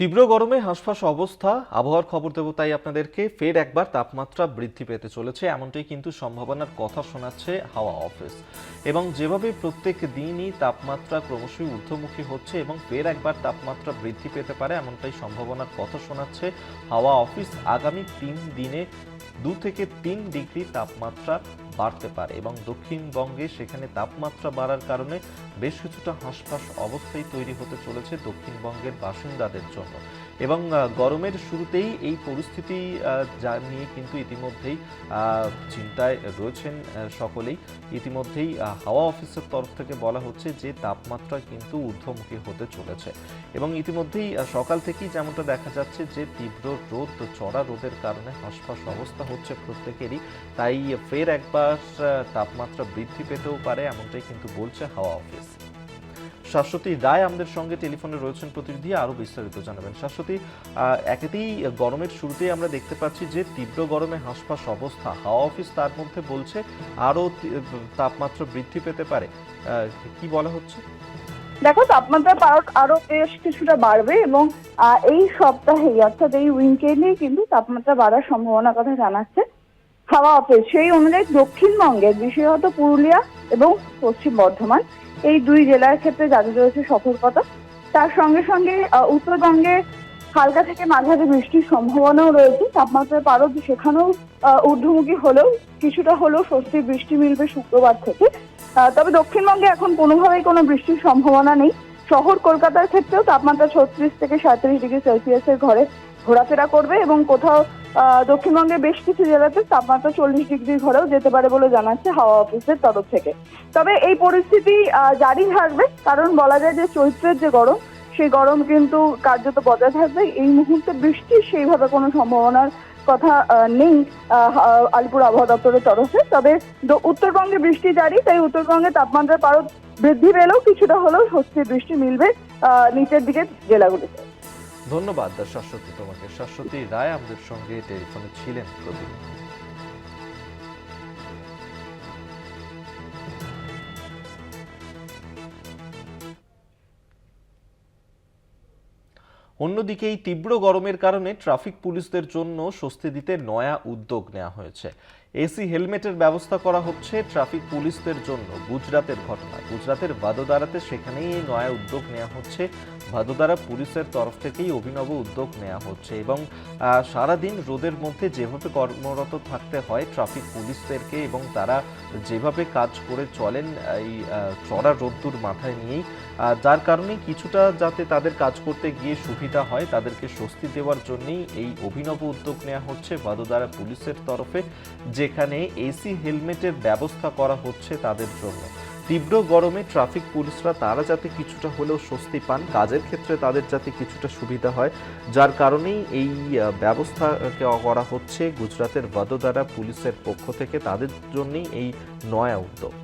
তীব্র গরমে হাঁসফাঁস অবস্থা, আবহাওয়ার খবর দেবো তাই আপনাদেরকে। ফের একবার তাপমাত্রা বৃদ্ধি পেতে চলেছে, এমনটাই কিন্তু সম্ভাবনার কথা শোনাচ্ছে হাওয়া অফিস। এবং যেভাবে প্রত্যেক দিনই তাপমাত্রা ক্রমশই ঊর্ধ্বমুখী হচ্ছে এবং ফের একবার তাপমাত্রা বৃদ্ধি পেতে পারে, এমনটাই সম্ভাবনার কথা শোনাচ্ছে হাওয়া অফিস। আগামী তিন দিনে দু থেকে তিন ডিগ্রি তাপমাত্রা বাড়তে পারে এবং দক্ষিণবঙ্গে সেখানে তাপমাত্রা বাড়ার কারণে বেশ কিছুটা হাঁসফাঁস অবস্থাই তৈরি হতে চলেছে দক্ষিণবঙ্গের বাসিন্দাদের জন্য। এবং গরমের শুরুতেই এই পরিস্থিতি যা নিয়ে কিন্তু ইতিমধ্যেই চিন্তায় রয়েছেন সকলেই। ইতিমধ্যেই হাওয়া অফিসের তরফ থেকে বলা হচ্ছে যে, তাপমাত্রা কিন্তু ঊর্ধ্বমুখী হতে চলেছে। এবং ইতিমধ্যেই সকাল থেকেই যেমনটা দেখা যাচ্ছে যে, তীব্র রোদ, চড়া রোদের কারণে হাঁসফাঁস অবস্থা হচ্ছে প্রত্যেকেরই। তাই ফের একবার আহ, তাপমাত্রা বৃদ্ধি পেতেও পারে এমনটাই কিন্তু বলছে হাওয়া অফিস। শাশ্বতী রায় আমাদের সঙ্গে টেলিফোনে রয়েছেন প্রতিনিধি আরও বিস্তারিত জানাবেন। শাশ্বতী একেতেই গরমের শুরুতেই আমরা দেখতে পাচ্ছি যে তীব্র গরমে হাঁসফাঁস অবস্থা। হাওয়া অফিস তার মধ্যে বলছে আরও তি- তাপমাত্রা বৃদ্ধি পেতে পারে। কি বলা হচ্ছে? দেখো তাপমাত্রা আরও আরও বেশ কিছুটা বাড়বে এবং এই সপ্তাহে অর্থাৎ এই উইকেন্ডে কিন্তু তাপমাত্রা বাড়ার সম্ভাবনার কথা জানাচ্ছে। হাওয়া অফিস সেই অনুযায়ী দক্ষিণবঙ্গের বিশেষত পুরুলিয়া এবং পশ্চিম বর্ধমান এই দুই জেলার ক্ষেত্রে জারি রয়েছে সতর্কতা তার সঙ্গে সঙ্গে উত্তরবঙ্গে হালকা থেকে মাঝারি বৃষ্টির সম্ভাবনাও রয়েছে। তাপমাত্রার পারদ সেখানেও ঊর্ধ্বমুখী হলেও, কিছুটা হলেও স্বস্তির বৃষ্টি মিলবে শুক্রবার থেকে। তবে দক্ষিণবঙ্গে এখন কোনোভাবেই কোনো বৃষ্টির সম্ভাবনা নেই। শহর কলকাতার ক্ষেত্রেও তাপমাত্রা ছত্রিশ থেকে সাঁত্রিশ ডিগ্রি সেলসিয়াসের ঘরে ঘোরাফেরা করবে এবং কোথাও দক্ষিণবঙ্গের বেশ কিছু জেলাতে তাপমাত্রা চল্লিশ ডিগ্রি ঘরেও যেতে পারে বলে জানাচ্ছে হাওয়া অফিসের তরফ থেকে। তবে এই পরিস্থিতি জারি থাকবে, কারণ বলা যায় যে চৈত্রের যে গরম, সেই গরম কিন্তু কার্যত বজায় থাকবে। এই মুহূর্তে বৃষ্টির সেইভাবে কোনো সম্ভাবনার কথা নেই আলিপুর আবহাওয়া দপ্তরের তরফে। তবে উত্তরবঙ্গে বৃষ্টি জারি, তাই উত্তরবঙ্গে তাপমাত্রা পারদ বৃদ্ধি পেলেও কিছুটা হলেও স্বস্তির বৃষ্টি মিলবে নিচের দিকে জেলাগুলিতে। ধন্যবাদ শাশ্বতী তোমাকে। শাশ্বতী রায় আমাদের সঙ্গে টেলিফোনে ছিলেন প্রতিনিধি অন্যদিকে এই তীব্র গরমের কারণে ট্রাফিক পুলিশদের জন্য স্বস্তি দিতে নয়া উদ্যোগ নেওয়া হয়েছে। এসি হেলমেটের ব্যবস্থা করা হচ্ছে ট্রাফিক পুলিশদের জন্য গুজরাতের ঘটনা। গুজরাতের ভাদোদারাতে সেখানেই এই নয়া উদ্যোগ নেওয়া হচ্ছে। ভাদোদারা পুলিশের তরফ থেকেই অভিনব উদ্যোগ নেওয়া হচ্ছে এবং সারাদিন রোদের মধ্যে যেভাবে কর্মরত থাকতে হয় ট্রাফিক পুলিশদেরকে এবং তারা যেভাবে কাজ করে চলেন এই চড়া রোদ্দুর মাথায় নিয়েই যার কারণে কিছুটা যাতে তাদের কাজ করতে গিয়ে সুবিধা হয়, তাদেরকে স্বস্তি দেওয়ার জন্যই এই অভিনব উদ্যোগ নেওয়া হচ্ছে ভাদোদারা পুলিশের তরফে। যেখানে এসি হেলমেটের ব্যবস্থা করা হচ্ছে তাদের জন্য। তীব্র গরমে ট্রাফিক পুলিশরা তারা যাতে কিছুটা হলেও স্বস্তি পান, কাজের ক্ষেত্রে তাদের যাতে কিছুটা সুবিধা হয়। যার কারণেই এই ব্যবস্থা করা হচ্ছে। গুজরাতের বদোদারা পুলিশের পক্ষ থেকে তাদের জন্যই এই নয়া উদ্যোগ।